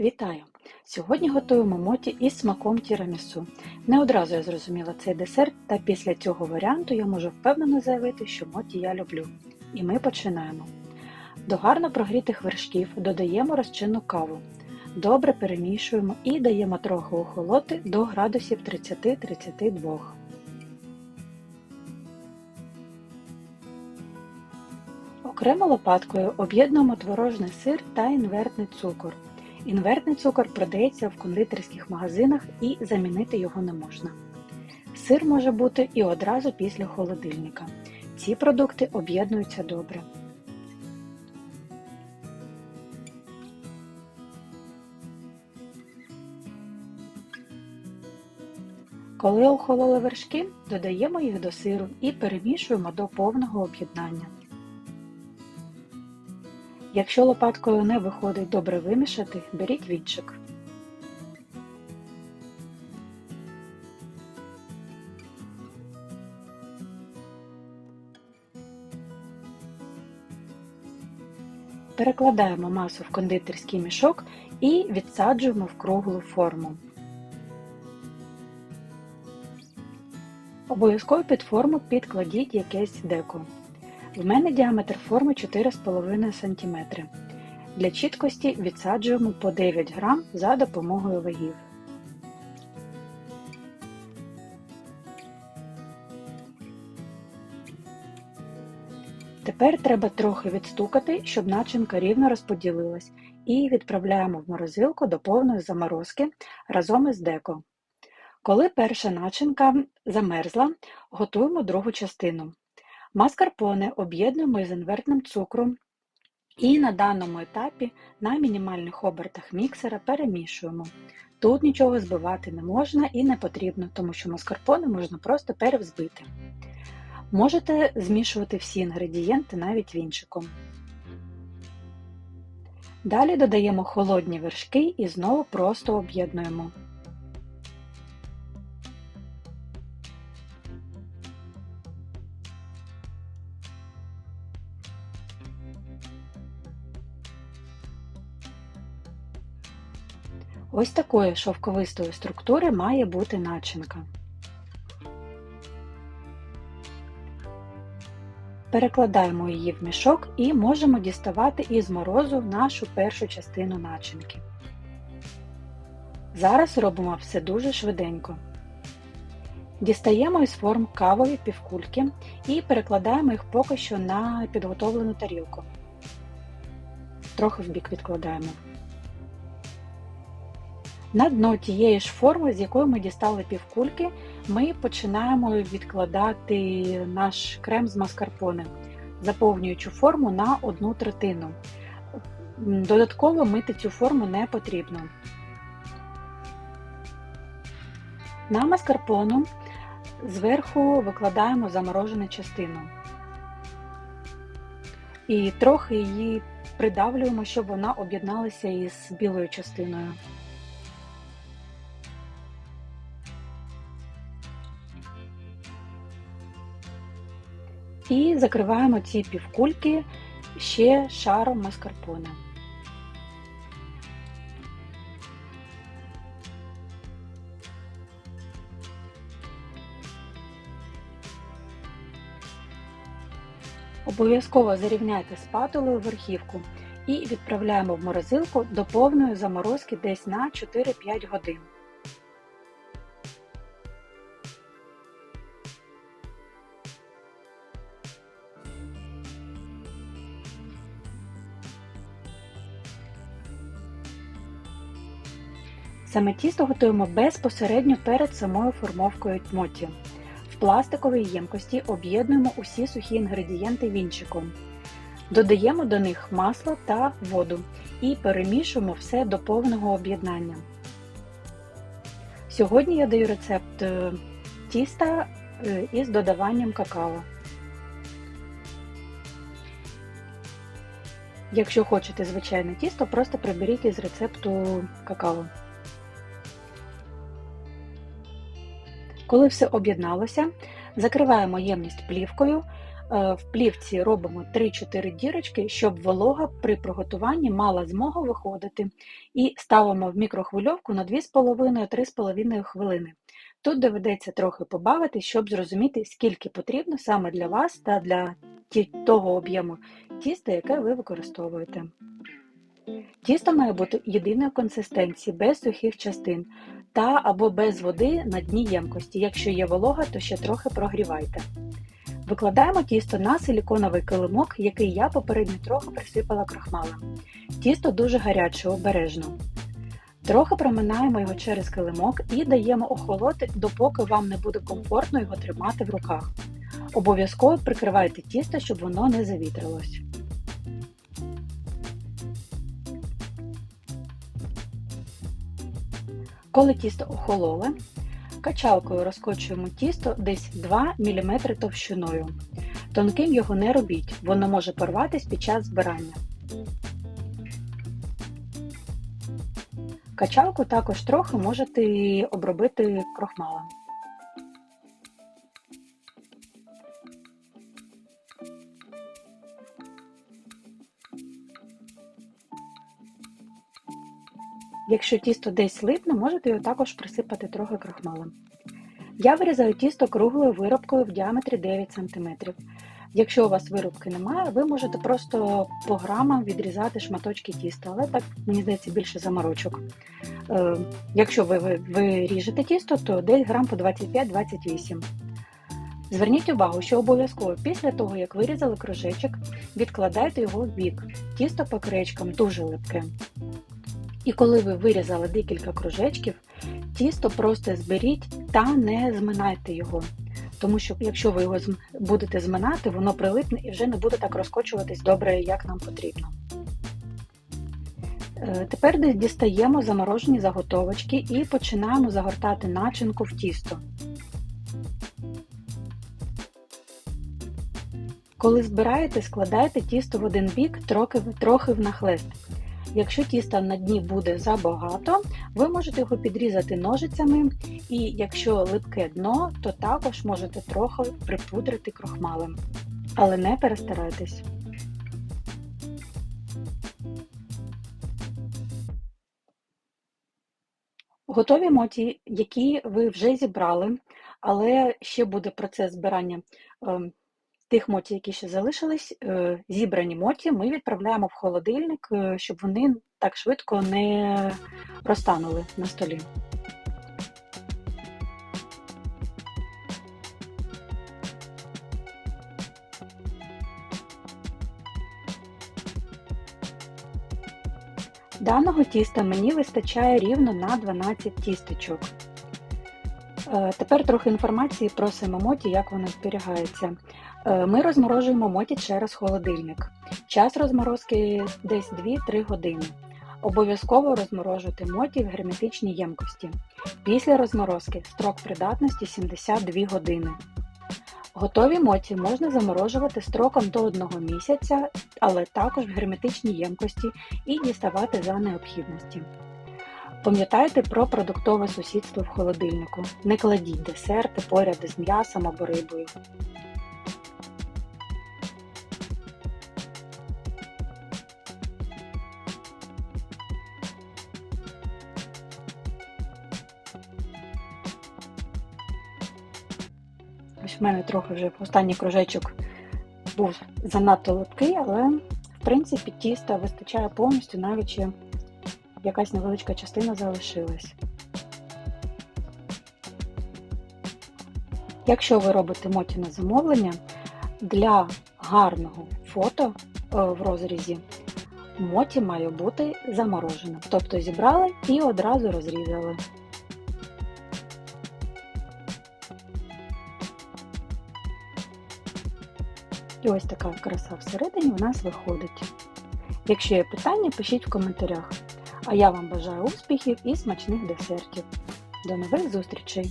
Вітаю! Сьогодні готуємо моті із смаком тірамісу. Не одразу я зрозуміла цей десерт, та після цього варіанту я можу впевнено заявити, що моті я люблю. І ми починаємо. До гарно прогрітих вершків додаємо розчинну каву. Добре перемішуємо і даємо трохи охолоти до градусів 30-32. Окремо лопаткою об'єднуємо творожний сир та інвертний цукор. Інвертний цукор продається в кондитерських магазинах і замінити його не можна. Сир може бути і одразу після холодильника. Ці продукти об'єднуються добре. Коли охололи вершки, додаємо їх до сиру і перемішуємо до повного об'єднання. Якщо лопаткою не виходить добре вимішати, беріть вінчик. Перекладаємо масу в кондитерський мішок і відсаджуємо в круглу форму. Обов'язково під форму підкладіть якесь деко. В мене діаметр форми 4,5 см. Для чіткості відсаджуємо по 9 грам за допомогою вагів. Тепер треба трохи відстукати, щоб начинка рівно розподілилась, і відправляємо в морозилку до повної заморозки разом із деко. Коли перша начинка замерзла, готуємо другу частину. Маскарпоне об'єднуємо із інвертним цукром і на даному етапі на мінімальних обертах міксера перемішуємо. Тут нічого збивати не можна і не потрібно, тому що маскарпоне можна просто перевзбити. Можете змішувати всі інгредієнти навіть вінчиком. Далі додаємо холодні вершки і знову просто об'єднуємо. Ось такої шовковистої структури має бути начинка. Перекладаємо її в мішок і можемо діставати із морозу нашу першу частину начинки. Зараз робимо все дуже швиденько. Дістаємо із форм кавові півкульки і перекладаємо їх поки що на підготовлену тарілку. Трохи в бік відкладаємо. На дно тієї ж форми, з якої ми дістали півкульки, ми починаємо відкладати наш крем з маскарпоне, заповнюючи форму на одну третину. Додатково мити цю форму не потрібно. На маскарпону зверху викладаємо заморожену частину. І трохи її придавлюємо, щоб вона об'єдналася із білою частиною. І закриваємо ці півкульки ще шаром маскарпоне. Обов'язково зарівняйте спатулою верхівку і відправляємо в морозилку до повної заморозки десь на 4-5 годин. Саме тісто готуємо безпосередньо перед самою формовкою моті. В пластиковій ємкості об'єднуємо усі сухі інгредієнти вінчиком. Додаємо до них масло та воду і перемішуємо все до повного об'єднання. Сьогодні я даю рецепт е, тіста е, із додаванням какао. Якщо хочете звичайне тісто, просто приберіть із рецепту какао. Коли все об'єдналося, закриваємо ємність плівкою, Е, В плівці робимо 3-4 дірочки, щоб волога при приготуванні мала змогу виходити. І ставимо в мікрохвильовку на 2,5-3,5 хвилини. Тут доведеться трохи побавити, щоб зрозуміти, скільки потрібно саме для вас та для того об'єму тіста, яке ви використовуєте. Тісто має бути єдиної консистенції, без сухих частин та або без води на дні ємкості. Якщо є волога, то ще трохи прогрівайте. Викладаємо тісто на силіконовий килимок, який я попередньо трохи присипала крахмалем. Тісто дуже гаряче, обережно. Трохи проминаємо його через килимок і даємо охолоти, допоки вам не буде комфортно його тримати в руках. Обов'язково прикривайте тісто, щоб воно не завітрилось. Коли тісто охололе, качалкою розкочуємо тісто десь 2 мм товщиною. Тонким його не робіть, воно може порватись під час збирання. Качалку також трохи можете обробити крохмалем. Якщо тісто десь липне, можете його також присипати трохи крахмалем. Я вирізаю тісто круглою виробкою в діаметрі 9 см. Якщо у вас виробки немає, ви можете просто по грамам відрізати шматочки тіста, але так, мені здається, більше заморочок. Е, Якщо ви, ви, ви ріжете тісто, то десь грам по 25-28. Зверніть увагу, що обов'язково після того, як вирізали кружечок, відкладайте його в бік. Тісто по кречкам дуже липке. І коли ви вирізали декілька кружечків, тісто просто зберіть та не зминайте його. Тому що якщо ви його будете зминати, воно прилипне і вже не буде так розкочуватись добре, як нам потрібно. Е, Тепер дістаємо заморожені заготовочки і починаємо загортати начинку в тісто. Коли збираєте, складайте тісто в один бік трохи, трохи внахлест. Якщо тіста на дні буде забагато, ви можете його підрізати ножицями, і якщо липке дно, то також можете трохи припудрити крохмалем. Але не перестарайтесь. Готові моті, які ви вже зібрали, але ще буде процес збирання ем, тих моті, які ще залишились, е, зібрані моті, ми відправляємо в холодильник, е, щоб вони так швидко не розтанули на столі. Даного тіста мені вистачає рівно на 12 тістечок. Е, Тепер трохи інформації про саме моті, як воно зберігається. Е, Ми розморожуємо моті через холодильник. Час розморозки десь 2-3 години. Обов'язково розморожуйте моті в герметичній ємкості. Після розморозки строк придатності 72 години. Готові моті можна заморожувати строком до 1 місяця, але також в герметичній ємкості і діставати за необхідності. Пам'ятайте про продуктове сусідство в холодильнику. Не кладіть десерти поряд із м'ясом або рибою. Ось в мене трохи вже останній кружечок був занадто липкий, але в принципі тіста вистачає повністю, навіть якась невеличка частина залишилась. Якщо ви робите моті на замовлення, для гарного фото е, в розрізі моті має бути замороженим. Тобто зібрали і одразу розрізали. І ось така краса всередині у нас виходить. Якщо є питання, пишіть в коментарях. А я вам бажаю успіхів і смачних десертів. До нових зустрічей!